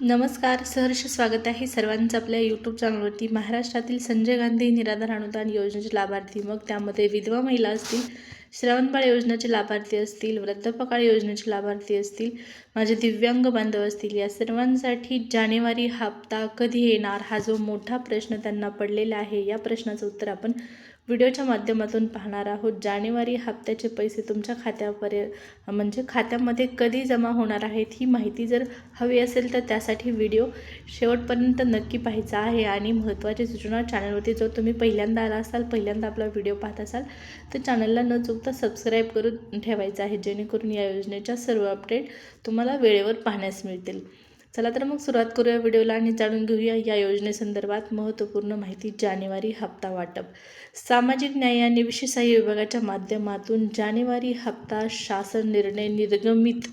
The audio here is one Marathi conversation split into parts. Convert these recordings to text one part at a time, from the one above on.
नमस्कार सहर्ष स्वागत आहे सर्वांचं आपल्या यूट्यूब चॅनलवरती महाराष्ट्रातील संजय गांधी निराधार अनुदान योजनेचे लाभार्थी. मग त्यामध्ये विधवा महिला असतील श्रावणबाळ योजनेचे लाभार्थी असतील वृद्धपकाळ योजनेचे लाभार्थी असतील माझे दिव्यांग बांधव असतील या सर्वांसाठी जानेवारी हप्ता कधी येणार हा जो मोठा प्रश्न त्यांना पडलेला आहे या प्रश्नाचं उत्तर आपण व्हिडिओच्या माध्यमातून पाहणार आहोत. जानेवारी हप्त्याचे पैसे तुमच्या खात्यापर्यंत म्हणजे खात्यामध्ये कधी जमा होणार आहेत ही माहिती जर हवी असेल तर त्यासाठी व्हिडिओ शेवटपर्यंत नक्की पाहायचा आहे. आणि महत्त्वाची सूचना चॅनलवरती जर तुम्ही पहिल्यांदा आला असाल पहिल्यांदा आपला व्हिडिओ पाहत असाल तर चॅनलला न चुकता सबस्क्राईब करून ठेवायचं आहे जेणेकरून या योजनेच्या सर्व अपडेट तुम्हाला वेळेवर पाहण्यास मिळतील. चला तर मग सुरुवात करूया व्हिडिओला आणि जाणून घेऊया या योजनेसंदर्भात महत्त्वपूर्ण माहिती जानेवारी हप्ता वाटप. सामाजिक न्याय आणि विशेष सहाय्य विभागाच्या माध्यमातून जानेवारी हप्ता शासन निर्णय निर्गमित.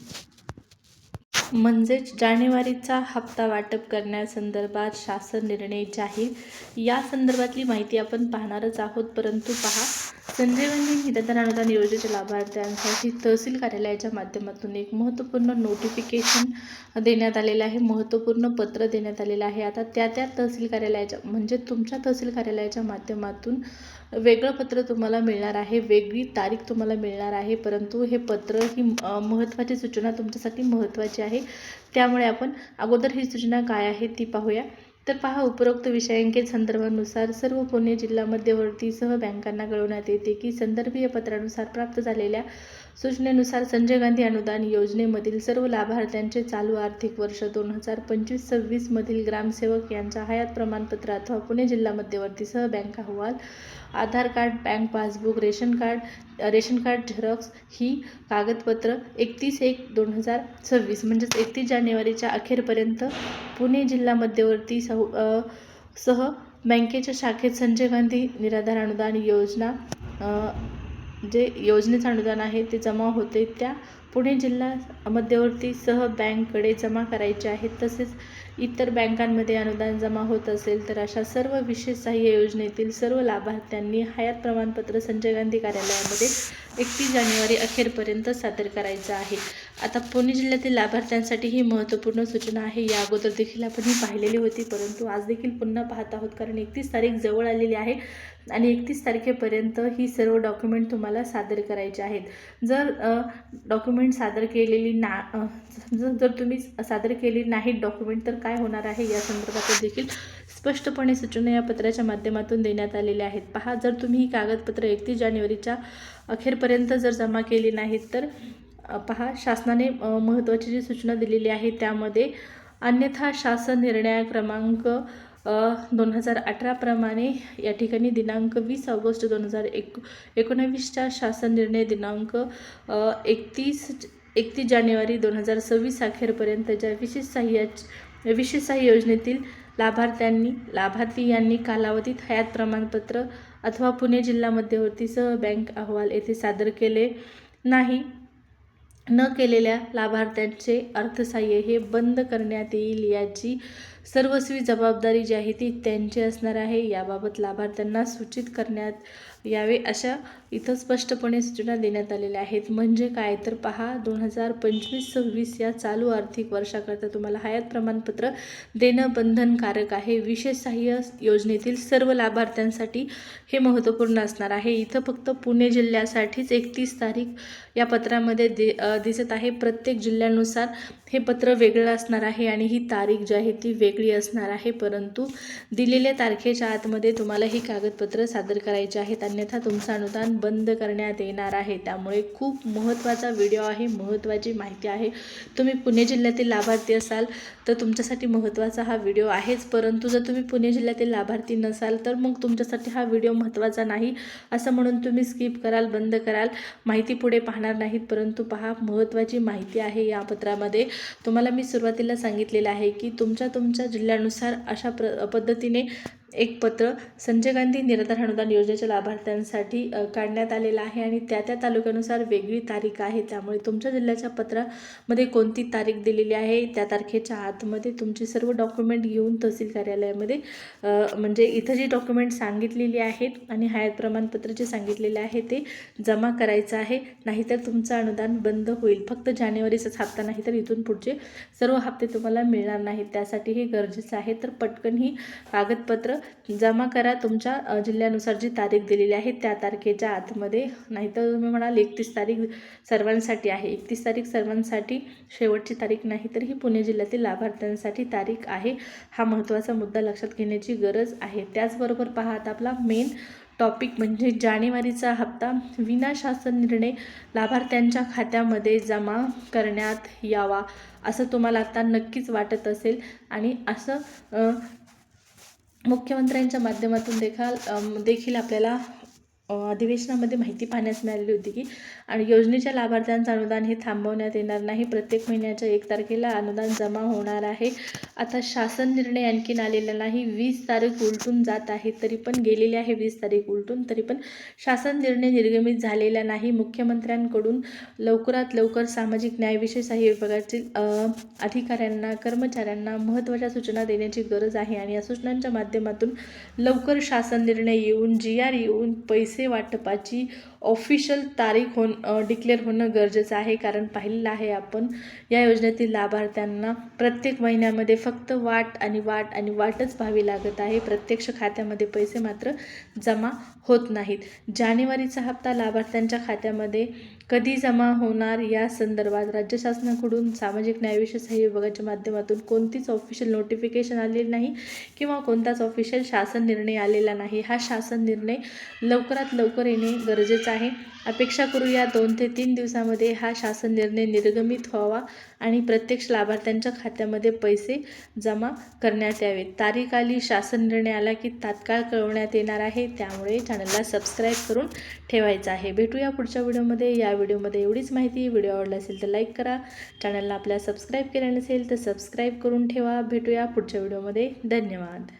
म्हणजेच जानेवारीचा हप्ता वाटप करण्यासंदर्भात शासन निर्णय जाहीर. या संदर्भातली माहिती आपण पाहणारच आहोत. परंतु पहा संजय गांधी निराधार अनुदान योजनेच्या लाभार्थ्यांसाठी तहसील कार्यालयाच्या माध्यमातून एक महत्त्वपूर्ण नोटिफिकेशन देण्यात आलेलं आहे. महत्त्वपूर्ण पत्र देण्यात आलेलं आहे. आता त्या त्या तहसील कार्यालयाच्या म्हणजे तुमच्या तहसील कार्यालयाच्या माध्यमातून वेगळं पत्र तुम्हाला मिळणार आहे वेगळी तारीख तुम्हाला मिळणार आहे परंतु हे पत्र ही महत्त्वाची सूचना तुमच्यासाठी महत्त्वाची आहे. त्यामुळे आपण अगोदर ही सूचना काय आहे ती पाहूया. तर पहा उपरोक्त विषयांकित संदर्भानुसार सर्व पुणे जिल्हा मध्यवर्तीसह बँकांना कळवण्यात येते की संदर्भीय पत्रानुसार प्राप्त झालेल्या सूचनेनुसार संजय गांधी अनुदान योजनेमधील सर्व लाभार्थ्यांचे चालू आर्थिक वर्ष दोन हजार पंचवीस सव्वीसमधील ग्रामसेवक यांच्या हयात प्रमाणपत्र अथवा पुणे जिल्हा मध्यवर्तीसह बँक अहवाल Aadhaar card bank passbook ration card ration card xerox ही कागदपत्र एकतीस एक दोन हजार सव्वीस म्हणजेच एकतीस जानेवारीच्या अखेरपर्यंत पुणे जिल्हा मध्यवर्ती सह सह बँकेच्या शाखेत संजय गांधी निराधार अनुदान योजना जे योजनेचं अनुदान आहे ते जमा होते त्या पुणे जिल्हा मध्यवर्ती सह बँककडे जमा करायचे आहेत तसेच इतर बँकांमध्ये अनुदान जमा होत असेल तर अशा सर्व विशेष सहाय्य योजनेतील सर्व लाभार्थ्यांनी हयात प्रमाणपत्र संजय गांधी कार्यालयामध्ये एकतीस जानेवारी अखेरपर्यंत सादर करायचं आहे. आता पुणे जिल्ह्यातील लाभार्थ्यांसाठी ही महत्त्वपूर्ण सूचना आहे. या अगोदर देखील आपण ही पाहिलेली होती परंतु आज देखील पुन्हा पाहत आहोत कारण एकतीस तारीख जवळ आलेली आहे आणि एकतीस तारखेपर्यंत ही सर्व डॉक्युमेंट तुम्हाला सादर करायचे आहेत. जर डॉक्युमेंट सादर केलेली ना जर जर तुम्ही सादर केली नाहीत डॉक्युमेंट तर काय होणार आहे या संदर्भात देखील स्पष्टपणे सूचना या पत्राच्या माध्यमातून देण्यात आलेल्या आहेत. पहा जर तुम्ही ही कागदपत्र एकतीस जानेवारीच्या अखेरपर्यंत जर जमा केली नाहीत तर पहा शासनाने महत्त्वाची जी सूचना दिलेली आहे त्यामध्ये अन्यथा शासन निर्णय क्रमांक दोन हजार अठराप्रमाणे या ठिकाणी दिनांक वीस ऑगस्ट दोन हजार एक एकोणावीसच्या शासन निर्णय दिनांक एकतीस एकतीस जानेवारी दोन हजार सव्वीस अखेरपर्यंत ज्या विशेष सहाय्या विशेष योजनेतील लाभार्थ्यांनी लाभार्थी यांनी कालावधीत हयात प्रमाणपत्र अथवा पुणे जिल्हा मध्यवर्तीसह बँक अहवाल येथे सादर केले नाही. न केलेल्या लाभार्थ्यांचे अर्थसहाय्य हे बंद करण्यात येईल याची सर्वस्वी जबाबदारी जी आहे ती त्यांची असणार आहे. याबाबत लाभार्थ्यांना सूचित करण्यात यावे अशा इथं स्पष्टपणे सूचना देण्यात आलेल्या आहेत. म्हणजे काय? तर पहा दोन हजार पंचवीस सव्वीस या चालू आर्थिक वर्षाकरता तुम्हाला हयात प्रमाणपत्र देणं बंधनकारक आहे. विशेष सहाय्य योजनेतील सर्व लाभार्थ्यांसाठी हे महत्त्वपूर्ण असणार आहे. इथं फक्त पुणे जिल्ह्यासाठीच एकतीस तारीख या पत्रामध्ये दे दिसत आहे. प्रत्येक जिल्ह्यानुसार हे पत्र वेगळं असणार आहे आणि ही तारीख जी आहे ती वेगळी असणार आहे. परंतु दिलेल्या तारखेच्या आतमध्ये तुम्हाला ही कागदपत्र सादर करायची आहेत आणि अन्यथा तुमचं अनुदान बंद करण्यात येणार आहे. त्यामुळे खूप महत्त्वाचा व्हिडिओ आहे महत्त्वाची माहिती आहे. तुम्ही पुणे जिल्ह्यातील लाभार्थी असाल तर तुमच्यासाठी महत्त्वाचा हा व्हिडिओ आहेच. परंतु जर तुम्ही पुणे जिल्ह्यातील लाभार्थी नसाल तर मग तुमच्यासाठी हा व्हिडिओ महत्त्वाचा नाही. असं म्हणून तुम्ही स्किप कराल बंद कराल. माहिती पुढे पाहणार नाहीत. परंतु पहा महत्त्वाची माहिती आहे या पत्रामध्ये. तुम्हाला मी सुरुवातीला सांगितलेलं आहे की तुमच्या तुमच्या जिल्ह्यानुसार अशा प्र पद्धतीने एक पत्र संजय गांधी निराधार अनुदान योजनेच्या लाभार्थ्यांसाठी काढण्यात आलेलं आहे आणि त्या त्या तालुक्यानुसार वेगळी तारीख आहे. त्यामुळे तुमच्या जिल्ह्याच्या पत्रामध्ये कोणती तारीख दिलेली आहे त्या तारखेच्या आतमध्ये तुमची सर्व डॉक्युमेंट घेऊन तहसील कार्यालयामध्ये म्हणजे इथं जी डॉक्युमेंट सांगितलेली आहेत आणि हयात प्रमाणपत्र जे सांगितलेले आहे ते जमा करायचं आहे. नाहीतर तुमचं अनुदान बंद होईल. फक्त जानेवारीचाच हप्ता नाही तर इथून पुढचे सर्व हप्ते तुम्हाला मिळणार नाहीत. त्यासाठी हे गरजेचं आहे. तर पटकन ही कागदपत्र जमा करा तुमच्या जिल्ह्यानुसार जी तारीख दिलेली आहे त्या तारखेच्या आतमध्ये. नाहीतर तुम्ही म्हणाल एकतीस तारीख सर्वांसाठी आहे. एकतीस तारीख सर्वांसाठी शेवटची तारीख नाही तर ही पुणे जिल्ह्यातील लाभार्थ्यांसाठी तारीख आहे. हा महत्त्वाचा मुद्दा लक्षात घेण्याची गरज आहे. त्याचबरोबर पहा आता आपला मेन टॉपिक म्हणजे जानेवारीचा हप्ता. विनाशासन निर्णय लाभार्थ्यांच्या खात्यामध्ये जमा करण्यात यावा असं तुम्हाला आता नक्कीच वाटत असेल. आणि असं मुख्यमंत्र्यांच्या माध्यमातून देखाल देखील आपल्याला अधिवेशनामध्ये माहिती पाहण्यास मिळालेली होती की आणि योजनेच्या लाभार्थ्यांचं अनुदान हे थांबवण्यात येणार नाही. प्रत्येक महिन्याच्या एक तारखेला अनुदान जमा होणार आहे. आता शासन निर्णय आणखीन आलेला नाही. वीस तारीख उलटून जात आहे. तरी पण गेलेली आहे वीस तारीख उलटून. तरी पण शासन निर्णय निर्गमित झालेला नाही. मुख्यमंत्र्यांकडून लवकरात लवकर सामाजिक न्यायविषय सहाय्य विभागातील अधिकाऱ्यांना कर्मचाऱ्यांना महत्त्वाच्या सूचना देण्याची गरज आहे. आणि या सूचनांच्या माध्यमातून लवकर शासन निर्णय येऊन जी आर येऊन पैसे वाटपाची ऑफिशियल तारीख होण डिक्लेअर होणं गरजेचं आहे. कारण पाहिलेलं आहे आपण या योजनेतील लाभार्थ्यांना प्रत्येक महिन्यामध्ये फक्त वाट आणि वाट आणि वाटच पाहावी लागत आहे. प्रत्यक्ष खात्यामध्ये पैसे मात्र जमा होत नाहीत. जानेवारीचा हप्ता लाभार्थ्यांच्या खात्यामध्ये कधी जमा होणार या संदर्भात राज्य शासनाकडून सामाजिक न्यायविषय सहाय्य विभागाच्या माध्यमातून कोणतीच ऑफिशियल नोटिफिकेशन आलेली नाही किंवा कोणताच ऑफिशियल शासन निर्णय आलेला नाही. हा शासन निर्णय लवकरात लवकर येणे गरजेचं आहे. अपेक्षा करूया दोन ते तीन दिवसामध्ये हा शासन निर्णय निर्गमित व्हावा आणि प्रत्यक्ष लाभार्थ्यांच्या खात्यामध्ये पैसे जमा करण्यात यावेत तारीख आली शासन निर्णय आला की तात्काळ कळवण्यात येणार आहे. त्यामुळे चॅनलला सबस्क्राईब करून ठेवायचं आहे. भेटूया पुढच्या व्हिडिओमध्ये. या व्हिडिओमध्ये एवढीच माहिती. व्हिडिओ आवडला असेल तर लाईक करा. चॅनलला आपल्या सबस्क्राईब केलं नसेल तर सबस्क्राईब करून ठेवा. भेटूया पुढच्या व्हिडिओमध्ये. धन्यवाद.